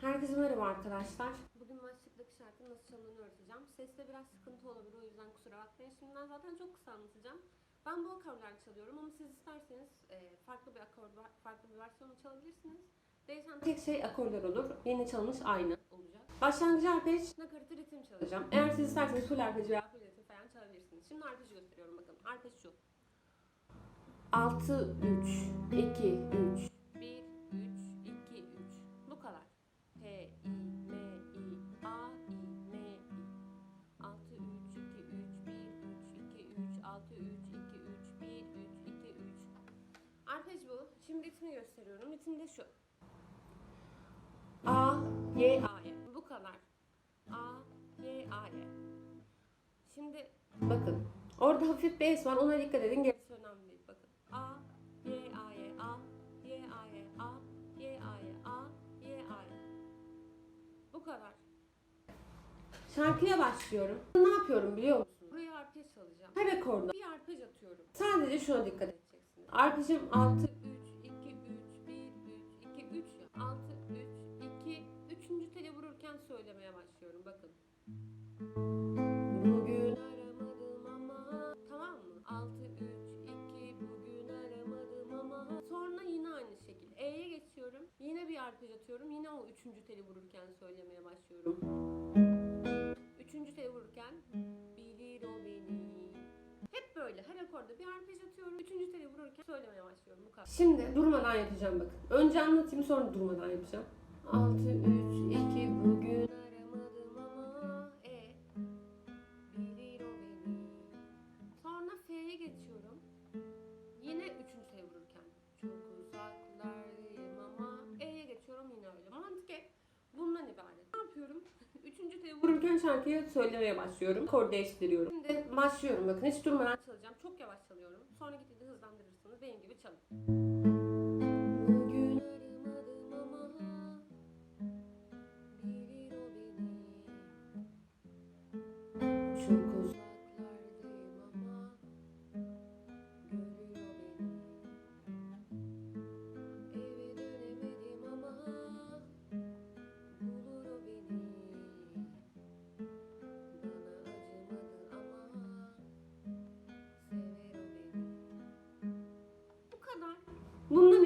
Herkese merhaba arkadaşlar. Bugün başlıktaki şarkının nasıl çalındığını öğreteceğim. Seste biraz sıkıntı olabilir o yüzden kusura bakmayın. Şimdiden zaten çok kısa anlatacağım. Ben bu akorlarla çalıyorum ama siz isterseniz e, farklı bir akor, farklı bir versiyonu çalabilirsiniz. Değişen tek şey akorlar olur. Yeni çalınış aynı olacak. Başlangıcı arpej, nakaratı ritim çalacağım. Eğer siz isterseniz full arpej veya full ritim falan çalabilirsiniz. Şimdi arpej gösteriyorum bakın. Arpej şu. 6 3 2 3 1 3 3, 2 3 1, 3, 2, 3. Arpej bu. Şimdi ritmi gösteriyorum. Ritim de şu. A, Y, A, Y. Bu kadar. A, Y, A, Y. Şimdi bakın. Orada hafif bass var. Ona dikkat edin. Gerisi önemli değil. Bakın. A, Y, A, Y, A, Y, A, Y, A, Y, A, Y, A, Y, A, Y. Bu kadar. Şarkıya başlıyorum. Ne yapıyorum biliyor musun? Buraya arpej çalacağım. Her akorda arpej atıyorum. Sadece şuna dikkat edeceksiniz. Arpejim 6 3 2 3 1 3 2 3 ya. 6 3 2 3. tele vururken söylemeye başlıyorum. Bakın. Vururken söylemeye başlıyorum. Bu kadar. Şimdi durmadan yapacağım bakın. Önce anlatayım sonra durmadan yapacağım. 6 3 2 bugün aramadım ama E bilir o beni. Sonra F'ye geçiyorum. Yine üçüncü F vururken. Çok uzaklardayım ama E'ye geçiyorum yine öyle. Mantık hep bundan ibaret. Ne yapıyorum? Üçüncü F vururken şarkıyı söylemeye başlıyorum. Kor değiştiriyorum. Şimdi başlıyorum bakın hiç durmadan çalacağım. Çok yavaş çalıyorum. Sonra gittiğinde hızlandırırsınız. Benim gibi çalın.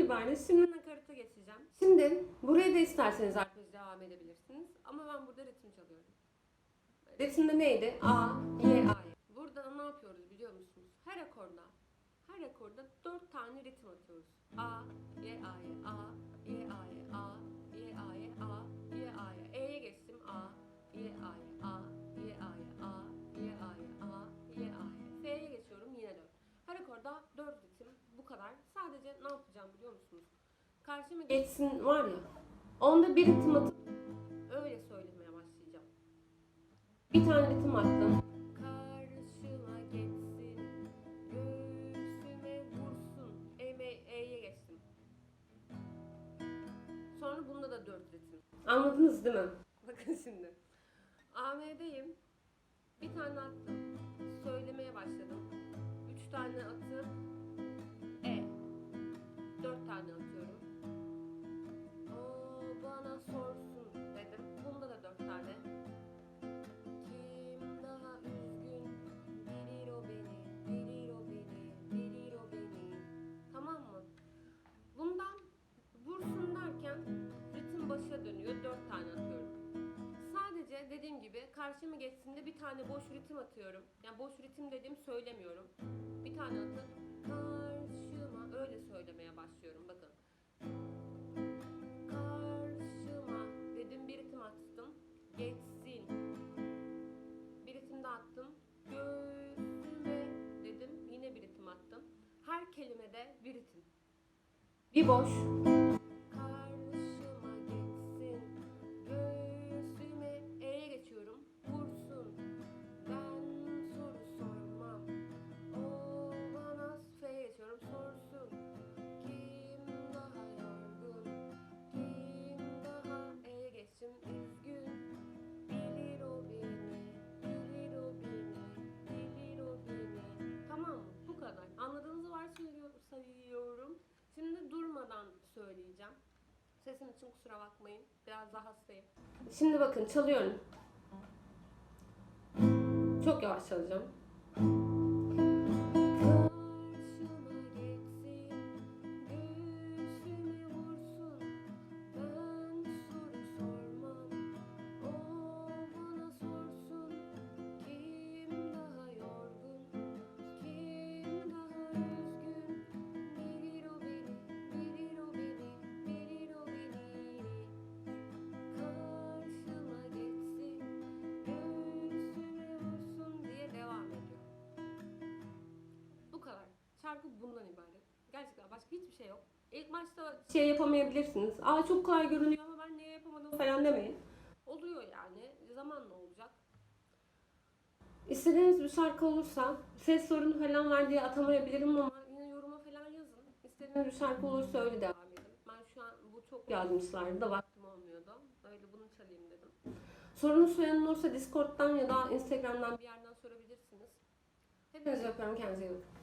İbaret. Şimdi nakarata geçeceğim. Şimdi buraya da isterseniz arpej devam edebilirsiniz. Ama ben burada ritim çalıyorum. Ritimde neydi? A, Y, A. Burada ne yapıyoruz biliyor musunuz? Her akorda, her akorda dört tane ritim atıyoruz. A, Y, A, Y, A, Y, A, Y, A, Karşıma geçsin var ya. Onda bir ritim atıp öyle söylemeye başlayacağım. Bir tane ritim attım. Karşıma geçsin, göğsüme vursun. E'ye E'ye geçtim. Sonra bunda da dört ritim. Anladınız değil mi? Bakın şimdi. AM'deyim. Bir tane attım. Söylemeye başladım. Üç tane atıp geçtiğinde bir tane boş ritim atıyorum. Yani boş ritim dediğim söylemiyorum. Bir tane atıp karşıma öyle söylemeye başlıyorum. Bakın. Karşıma dedim bir ritim attım. Geçsin. Bir ritim de attım. Göğsüme dedim. Yine bir ritim attım. Her kelimede bir ritim. Bir boş. Sesim için kusura bakmayın. Biraz daha hastayım. Şimdi bakın çalıyorum. Çok yavaş çalacağım. Şarkı bundan ibaret. Gerçekten başka hiçbir şey yok. İlk başta şey yapamayabilirsiniz. Aa çok kolay görünüyor ama ben niye yapamadım falan demeyin. Oluyor yani. Zamanla olacak. İstediğiniz bir şarkı olursa ses sorunu falan var diye atamayabilirim ama yine yoruma falan yazın. İstediğiniz bir şarkı olursa öyle devam edin. Ben şu an bu çok yazmışlardı da vaktim olmuyordu. Öyle bunu çalayım dedim. Sorunuz soyan olursa Discord'dan ya da Instagram'dan bir yerden sorabilirsiniz. Hepinizi öpüyorum. Kendinize iyi bakın.